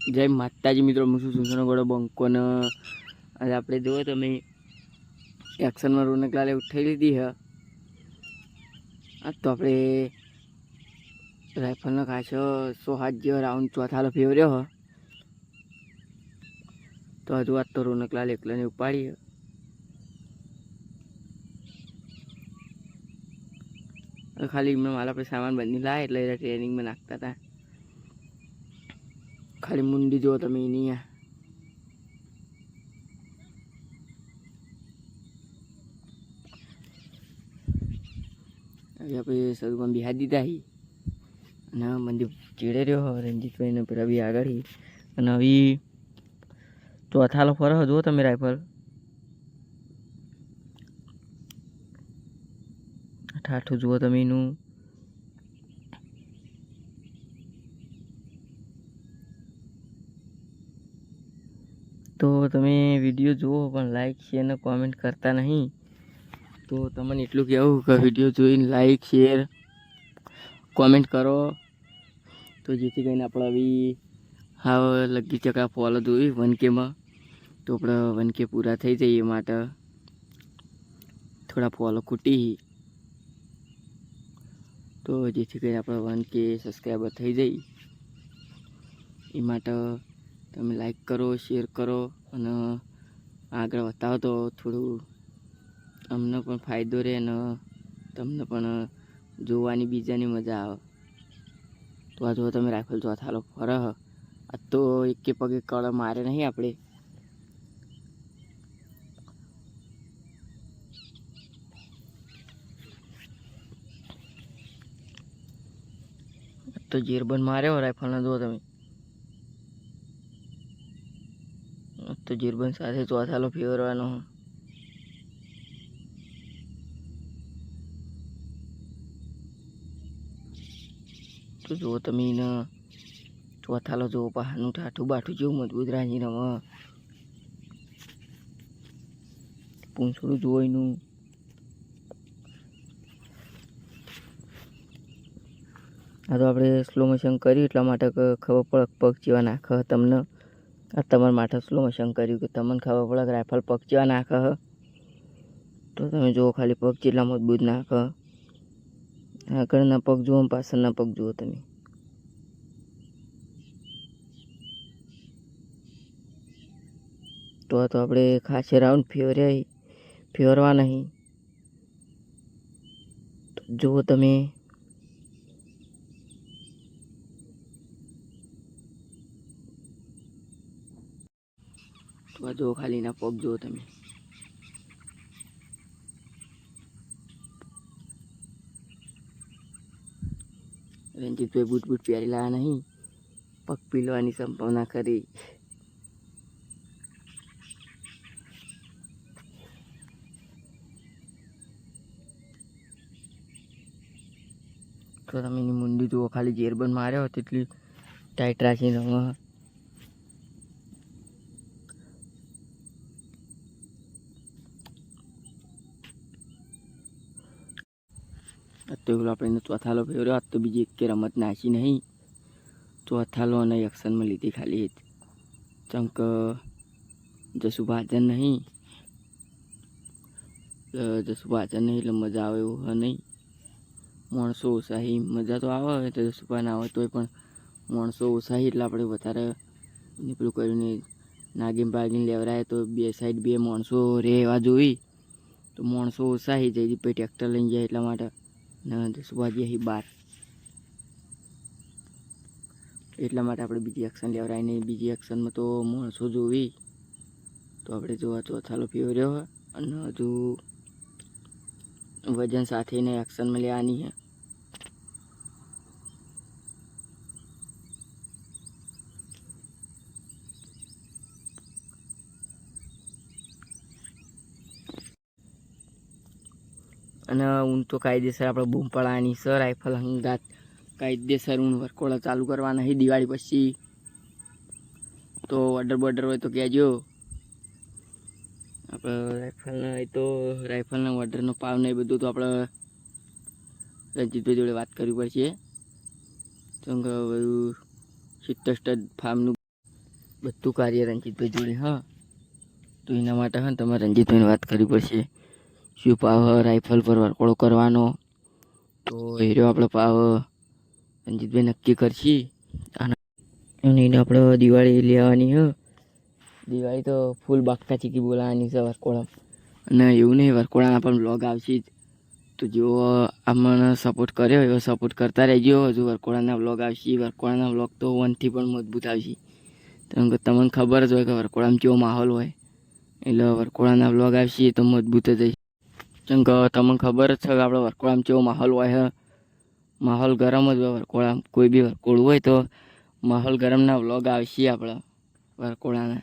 જય માતાજી મિત્રો, હું શું સુસનો ગોળો બંકોને આજે આપણે જુઓ તમે એક્શનમાં રોનક લાલે ઉઠાઈ લીધી હ. આ તો આપણે રાઇફલનો ખાસો સો હાથ જેવો રાઉન્ડ ચોથાલો ફેવર્યો હ. તો હજુ વાત તો રોનક લાલ એકલાને ઉપાડી ખાલી એમને મારા આપણે સામાન બંધી લાય એટલે ટ્રેનિંગમાં નાખતા હતા. ખાલી મુંડી જુઓ તમે એની. હવે આપણે શરૂમાં બિહાર દીધા અને મંદિર ચીડે રહ્યો હો રંજીતભાઈને પેલા બી આગળ અને હવે ચોથાલો ફરો હો જુઓ તમે રાઇફલ ઠાઠું જુઓ તમે એનું તો તમે વીડિયો જુઓ, પણ લાઈક શેર અને કોમેન્ટ કરતા નહીં. તો તમને એટલું કહેવું કે વીડિયો જોઈને લાઈક શેર કોમેન્ટ કરો. તો જેથી કરીને આપણે આવી હા લગી ચકા ફોલો જોઈ વન કેમાં તો આપણે વન કે પૂરા થઈ જઈએ માટે. થોડા ફોલો ખૂટી તો જેથી કરીને આપણે વન કે સબસ્ક્રાઈબર થઈ જઈ. એ માટે તમે લાઈક કરો શેર કરો અને આગળ બતાવો તો થોડું અમને પણ ફાયદો રહે અને તમને પણ જોવાની બીજાની મજા આવે. તો આ જો તમે રાઇફલ ચોથાલો ફરે ફરહ આ તો એકે પગે કળ મારે નહીં આપણે. તો જીરબન માર્યો રાઇફલને જો તમે આ તો જીરબન સાથે ચોથાલો ફેરવાનો તો જુઓ તમે એને ચોથાલો જુઓ, પહાડનું ઠાઠું બાઠું જેવું મજબૂત રાંધીને હવે પૂંછડું જુઓ એનું. આ તો આપણે સ્લો મોશન કર્યું એટલા માટે ખબર પડે પગ જેવા નાખે તમને તમારા માથા સ્લો મોશન કર્યું કે તમને ખબર પડે કે રાઇફલ પગ જેવા નાખે તો તમે જુઓ ખાલી પગ જેટલા મજબૂત નાખે. આગળના પગ જુઓ પાછળના પગ જુઓ તમે. તો આ તો આપણે ખાસે રાઉન્ડ ફેરવાય ફેરવા નહીં. જુઓ તમે. આ જો ખાલી એના પગ જુઓ તમે. રંજીતભાઈ બૂટ બૂટ પહેરેલા નહીં, પગ પીલવાની સંભાવના કરી તો તમે એની મુંડી જુઓ, ખાલી જેરબન માર્યો તેટલી ટાઈટ રાખીને તો પેલો આપણે ચોથાલો ફેર્યો આજ તો બીજી એક રમત નાસી નહીં ચોથાલો અને એક્શનમાં લીધી ખાલી જ ચમક જસુ ભાજન નહીં જસુ ભાજન નહીં એટલે મજા આવે એવું હોય નહીં માણસો ઉત્સાહી મજા તો આવે તો જસુભા ના આવે તોય પણ માણસો ઉત્સાહી એટલે આપણે વધારે પેલું નહીં નાગીન બાગીન લેવરાય તો બે સાઈડ બે માણસો રહેવા જોઈ તો માણસો ઉત્સાહી જઈ પછી ટ્રેક્ટર લઈને જાય એટલા માટે ને જસુભાજી અહીં બાર. એટલા માટે આપણે બીજી એક્શન લેવરાય નહીં. બીજી એક્શનમાં તો માણસો જોવી. તો આપણે જોવા ચોથાલો લોફી રહ્યો અને હજુ વજન સાથેને એક્શનમાં લેવાની છે અને ઊન તો કાયદેસર આપણે બૂમ પડાવવાની છે રાઇફલ હંગાત કાયદેસર ઊન વરકોળા ચાલુ કરવાના છે દિવાળી પછી. તો ઓર્ડર બોર્ડર હોય તો કહેજો. આપણે રાઇફલના એ તો રાઇફલના ઓર્ડરનો પાવ ને એ બધું તો આપણે રંજીતભાઈ જોડે વાત કરવી પડશે. તો બધું સિત્તર ફાર્મનું બધું કાર્ય રંજીતભાઈ જોડે, હા. તો એના માટે, હા, તમારે રંજીતભાઈને વાત કરવી પડશે. શું પાવ રાઇફલ પર વરકોળો કરવાનો? તો એ રહ્યો આપણો પાવ રંજીતભાઈ નક્કી કરશી. અને એને આપણે દિવાળી લેવાની હ. દિવાળી તો ફૂલ બાગતા ચીકી બોલાવાની છે વરકોળા અને એવું નહીં વરકોળાના પણ બ્લોગ આવશે જ. તો જેવો અમને સપોર્ટ કર્યો, એવો સપોર્ટ કરતા રહેજો. હજુ વરકોળાના બ્લોગ આવશે. વરકોળાના બ્લોગ તો વનથી પણ મજબૂત આવશે. કારણ કે તમને ખબર જ હોય કે વરકોળામાં કેવો માહોલ હોય. એટલે વરકોળાના બ્લોગ આવશે તો મજબૂત જ કેમ કે તમને ખબર જ છે કે આપણે વરકોળામાં કેવો માહોલ હોય છે. માહોલ ગરમ જ હોય વરકોળામાં. કોઈ બી વરકોળું હોય તો માહોલ ગરમના વ્લોગ આવશે આપણા વરકોળાના.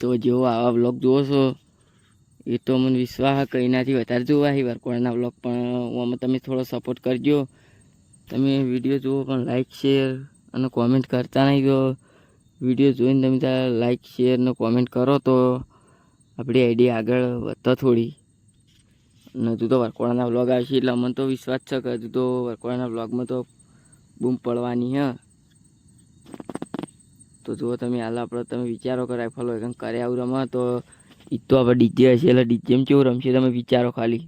તો જેવો આવા વ્લોગ જુઓ છો, એ તો મને વિશ્વાસ કે એનાથી વધારે જોવા છે વરકોળાના વ્લોગ, પણ આમાં તમે થોડો સપોર્ટ કરજો. તમે વીડિયો જુઓ પણ લાઈક શેર અને કોમેન્ટ કરતા નહીં તો વીડિયો જોઈને તમે ત્યાં લાઈક શેર ને કોમેન્ટ કરો તો આપણી આઈડી આગળ વધતો થોડી. અને તું તો વરકોળાના વ્લોગ આવશે એટલે અમને તો વિશ્વાસ છે કે તું તો વરકોડાના વ્લોગમાં તો બૂમ પડવાની હે. તો જુઓ તમે હાલ આપણે તમે વિચારો કે રાઇફલ હોય કંઈક કરે આવું રમો તો એ તો આપણે ડીજે હશે એટલે ડીજેમ કેવું રમશે તમે વિચારો ખાલી.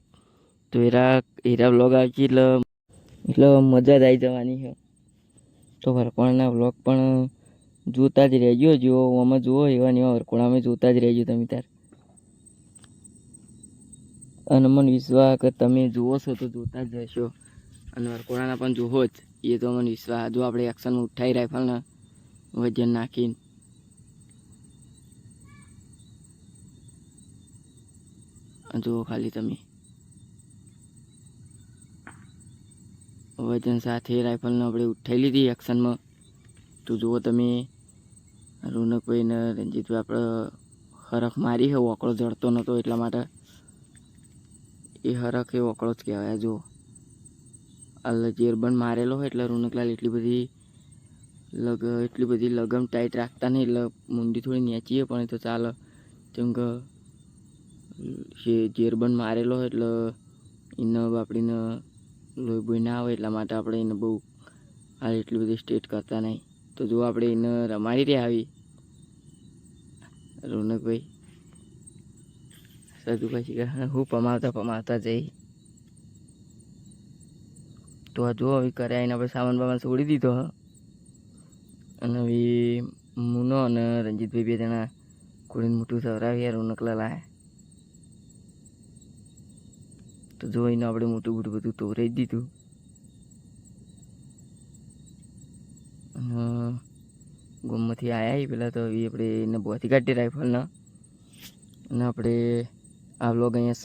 તો એરા એરા વ્લોગ આવશે એટલે એટલે મજા જ આવી જવાની છે તો વરકોણાના વ્લોગ પણ જોતા જ રહેજો જો આમાં જુઓ એવા ને એવા વરકોણામાં જોતા જ રહેજો તમે તાર. અને મને વિશ્વાસ કે તમે જુઓ છો તો જોતા જ રહેશો. અને વરકોડાના પણ જુઓ જ. એ તો મને વિશ્વાસ. જો આપણે એક્શનમાં ઉઠાઈ રાઇફલને વજન નાખીને. જુઓ ખાલી તમે. વજન સાથે રાઇફલને આપણે ઉઠાઈ લીધી એક્શનમાં તો જુઓ તમે, રોનકભાઈ ને રંજીતભાઈ આપણે હરખ મારી છે, વોકળો જડતો નહોતો એટલા માટે. એ હરખ એ ઓકળો જ કહેવાય જો અલ જેરબંધ મારેલો હોય એટલે રોનકલાલ એટલી બધી લગ, એટલી બધી લગમ ટાઈટ રાખતા નહીં, એટલે મુંડી થોડી નેચીએ પણ તો ચાલે. કેમ કે જેરબંધ મારેલો હોય એટલે એને બાપડીને લોહી બોઈ ના આવે, એટલા માટે આપણે એને બહુ હાલ એટલી બધી સ્ટેટ કરતા નહીં. તો જો આપણે એને રમાડી રહ્યા આવી. રોનકભાઈ સદુભાઈ પછી હું પમાવતા પમાવતા જઈ. તો આ જો હવે કર્યા આવીને આપણે સામાન બામાન છોડી દીધો અને હવે મુનો અને રંજીતભાઈ બે જણા કોઈને મોટું સવરાવ્યા રોનકલા લાય તો જોઈને આપણે મોટું મોટું બધું તોરાઈ દીધું. અને ગોમમાંથી આવ્યા પેલા તો હવે આપણે એને બોથી કાઢી રાઇફલના અને આપણે આ વ્લોગ અહીંયા